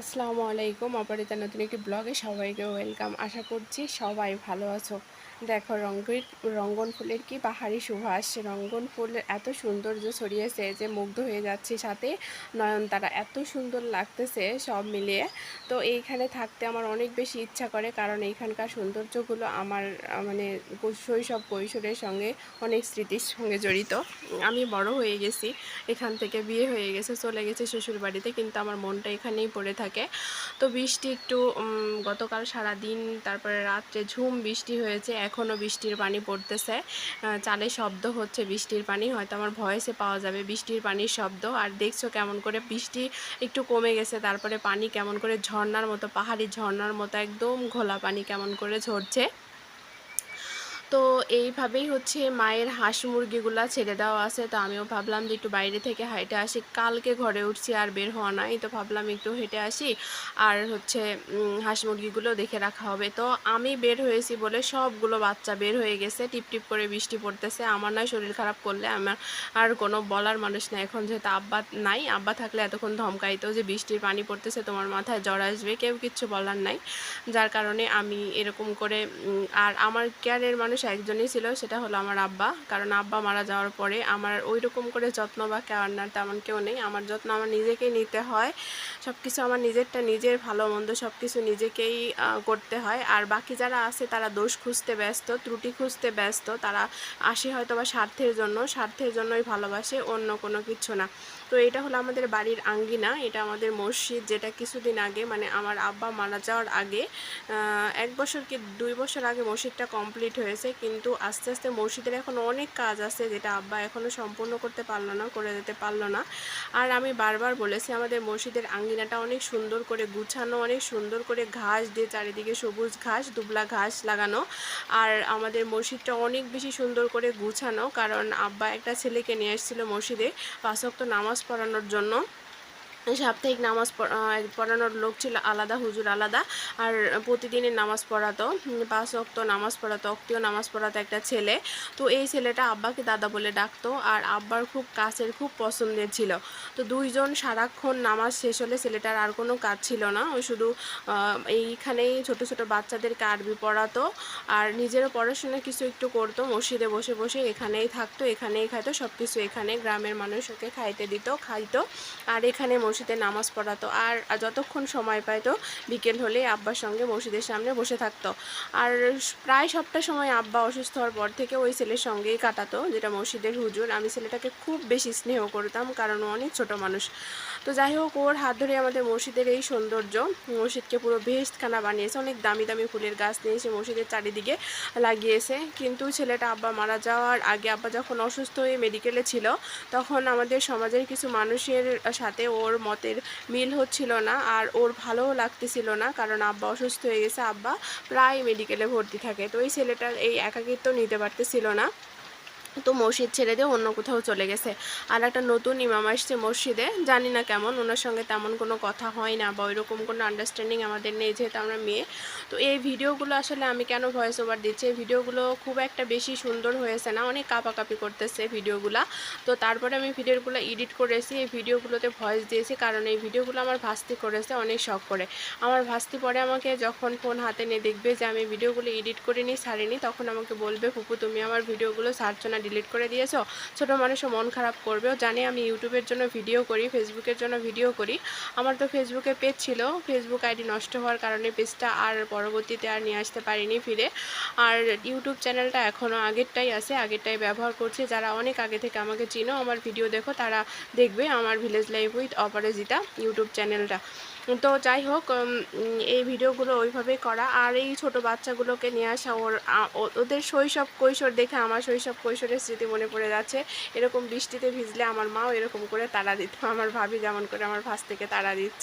আসসালামু আলাইকুম অপরিতা নতুন একটি ব্লগে সবাইকে ওয়েলকাম। আশা করছি সবাই ভালো আছো। দেখো রঙ্গের রঙ্গন ফুলের কি পাহাড়ি সুভাষ রঙ্গন ফুলের এত সৌন্দর্য ছড়িয়েছে যে মুগ্ধ হয়ে যাচ্ছি। সাথে নয়নতারা, এত সুন্দর লাগতেছে সব মিলিয়ে। তো এইখানে থাকতে আমার অনেক বেশি ইচ্ছা করে, কারণ এইখানকার সৌন্দর্যগুলো আমার মানে শৈশব কৈশোরের সঙ্গে, অনেক স্মৃতির সঙ্গে জড়িত। আমি বড় হয়ে গেছি, এখান থেকে বিয়ে হয়ে গেছে, চলে গেছে শ্বশুর বাড়িতে কিন্তু আমার মনটা এখানেই পড়ে থাকে। তো বৃষ্টি একটু গতকাল সারা দিন তারপরে রাত্রে ঝুম বৃষ্টি হয়েছে এখনও বৃষ্টির পানি পড়তেছে। চালে শব্দ হচ্ছে বৃষ্টির পানি, হয়তো আমার ভয়েসে পাওয়া যাবে বৃষ্টির পানির শব্দ। আর দেখছ কেমন করে বৃষ্টি একটু কমে গেছে, তারপরে পানি কেমন করে ঝর্নার মতো, পাহাড়ি ঝর্নার মতো, একদম ঘোলা পানি কেমন করে ঝরছে। তো এইভাবেই হচ্ছে মায়ের হাঁস মুরগিগুলা ছেড়ে দেওয়া আছে। তো আমিও ভাবলাম যে একটু বাইরে থেকে হেঁটে আসি। কালকে ঘরে উঠছি, আর বের হওয়া নাই। তো ভাবলাম একটু হেঁটে আসি, আর হচ্ছে হাঁস মুরগিগুলো দেখে রাখা হবে। তো আমি বের হয়েছি বলে সবগুলো বাচ্চা বের হয়ে গেছে। টিপ টিপ করে বৃষ্টি পড়তেছে। আমার নয়, শরীর খারাপ করলে আমার আর কোনো বলার মানুষ নেই। এখন যেহেতু আব্বা নাই, আব্বা থাকলে এতক্ষণ ধমকাইতো যে বৃষ্টির পানি পড়তেছে, তোমার মাথায় জ্বর আসবে, কেউ কিচ্ছু বলার নাই। যার কারণে আমি এরকম করে আর আমার কেয়ারের মানুষ একজনই ছিল, সেটা হলো আমার আব্বা। কারণ আব্বা মারা যাওয়ার পরে আমার ওই রকম করে যত্ন বা কেয়ার তেমন কেউ নেই। আমার যত্ন আমার নিজেকেই নিতে হয়। সব কিছু আমার নিজেরটা নিজের ভালো মন্দ সব কিছু নিজেকেই করতে হয়। আর বাকি যারা আছে তারা দোষ খুঁজতে ব্যস্ত, ত্রুটি খুঁজতে ব্যস্ত। তারা আসে হয়তো বা স্বার্থের জন্য, স্বার্থের জন্যই ভালোবাসে, অন্য কোনো কিছু না। তো এটা হলো আমাদের বাড়ির আঙ্গিনা, এটা আমাদের মসজিদ, যেটা কিছুদিন আগে মানে আমার আব্বা মারা যাওয়ার আগে এক বছর কি দুই বছর আগে মসজিদটা কমপ্লিট হয়েছে। কিন্তু আস্তে আস্তে মসজিদের এখন অনেক কাজ আছে যেটা আব্বা এখনও সম্পূর্ণ করতে পারল না, করে দিতে পারল না। আর আমি বারবার বলেছি, আমাদের মসজিদের আঙ্গিনাটা অনেক সুন্দর করে গুছানো, অনেক সুন্দর করে ঘাস দিয়ে চারিদিকে সবুজ ঘাস, দুবলা ঘাস লাগানো। আর আমাদের মসজিদটা অনেক বেশি সুন্দর করে গুছানো, কারণ আব্বা একটা ছেলেকে নিয়ে এসেছিল মসজিদে পাঁচ ওয়াক্ত নামাজ পড়ানোর জন্য। সাপ্তাহিক নামাজ পড়ানোর লোক ছিল আলাদা, হুজুর আলাদা। আর প্রতিদিনের নামাজ পড়াতো পাঁচ অক্ত নামাজ পড়াতো অক্তীয় নামাজ পড়াতো একটা ছেলে। তো এই ছেলেটা আব্বাকে দাদা বলে ডাকতো আর আব্বার খুব কাছের, খুব পছন্দের ছিল। তো দুইজন সারাক্ষণ নামাজ শেষ হলে ছেলেটার আর কোনো কাজ ছিল না। ওই শুধু এইখানেই ছোট ছোট বাচ্চাদেরকে আরবি পড়াতো আর নিজেরও পড়াশোনা কিছু একটু করতো। মসজিদে বসে বসে এখানেই থাকতো, এখানেই খাইতো সব কিছু এখানে গ্রামের মানুষ ওকে খাইতে দিত, খাইতো। আর এখানে মসজিদে নামাজ পড়াতো আর যতক্ষণ সময় পাইতো বিকেল হলে আব্বার সঙ্গে মসজিদের সামনে বসে থাকতো। আর প্রায় সবটা সময় আব্বা অসুস্থ হওয়ার পর থেকে ওই ছেলের সঙ্গেই কাটাতো, যেটা মসজিদের হুজুর। আমি ছেলেটাকে খুব বেশি স্নেহ করতাম, কারণ ও অনেক ছোট মানুষ। তো যাই হোক, ওর হাত ধরে আমাদের মসজিদের এই সৌন্দর্য, মসজিদকে পুরো বেহেস্টখানা বানিয়েছে। অনেক দামি দামি ফুলের গাছ নিয়ে এসে মসজিদের চারিদিকে লাগিয়েছে। কিন্তু ছেলেটা আব্বা মারা যাওয়ার আগে আব্বা যখন অসুস্থ হয়ে মেডিকেলে ছিল, তখন আমাদের সমাজের কিছু মানুষের সাথে ওর মতের মিল হচ্ছিল না আর ওর ভালোও লাগতেছিল না কারণ আব্বা অসুস্থ হয়ে গেছে, আব্বা প্রায় মেডিকেলে ভর্তি থাকে। তো এই ছেলেটার এই একাকিত্ব নিতে পারতেছিল না। তো মসজিদ ছেড়ে দিয়ে অন্য কোথাও চলে গেছে। আর একটা নতুন ইমাম আসছে মসজিদে, জানি না কেমন, ওনার সঙ্গে তেমন কোনো কথা হয় না বা ওইরকম কোনো আন্ডারস্ট্যান্ডিং আমাদের নেই যেহেতু আমরা মেয়ে। তো এই ভিডিওগুলো আসলে আমি কেন ভয়েস ওভার দিচ্ছি? এই ভিডিওগুলো খুব একটা বেশি সুন্দর হয়েছে না, অনেক কাপাকাপি করতেছে ভিডিওগুলো। তো তারপরে আমি ভিডিওগুলো এডিট করেছি, এই ভিডিওগুলোতে ভয়েস দিয়েছি কারণ এই ভিডিওগুলো আমার ভাস্তি করেছে, অনেক শখ করে। আমার ভাস্তি পরে আমাকে যখন ফোন হাতে নিয়ে দেখবে যে আমি ভিডিওগুলো এডিট করিনি, ছাড়িনি, তখন আমাকে বলবে, ফুপু, তুমি আমার ভিডিওগুলো সার্চ না ডিলিট করে দিয়েছ, ছোটো মানুষও মন খারাপ করবেও। জানে আমি ইউটিউবের জন্য ভিডিও করি ফেসবুকের জন্য ভিডিও করি। আমার তো ফেসবুকে পেজ ছিল ফেসবুক আইডি নষ্ট হওয়ার কারণে পেজটা আর পরবর্তীতে আর নিয়ে আসতে পারিনি ফিরে। আর ইউটিউব চ্যানেলটা এখনও আগেরটাই আছে, আগেরটাই ব্যবহার করছি। যারা অনেক আগে থেকে আমাকে চিনো, আমার ভিডিও দেখো, তারা দেখবে আমার village life with Aparajita YouTube চ্যানেলটা। তো যাই হোক এই ভিডিওগুলো ওইভাবেই করা। আর এই ছোট বাচ্চাগুলোকে নিয়ে আসা, ওর ওদের শৈশব কৈশোর দেখে আমার শৈশব কৈশোরের স্মৃতি মনে পড়ে যাচ্ছে। এরকম বৃষ্টিতে ভিজলে আমার মাও এরকম করে তাড়া দিত। আমার ভাবি যেমন করে আমার ভাস থেকে তাড়া দিচ্ছে।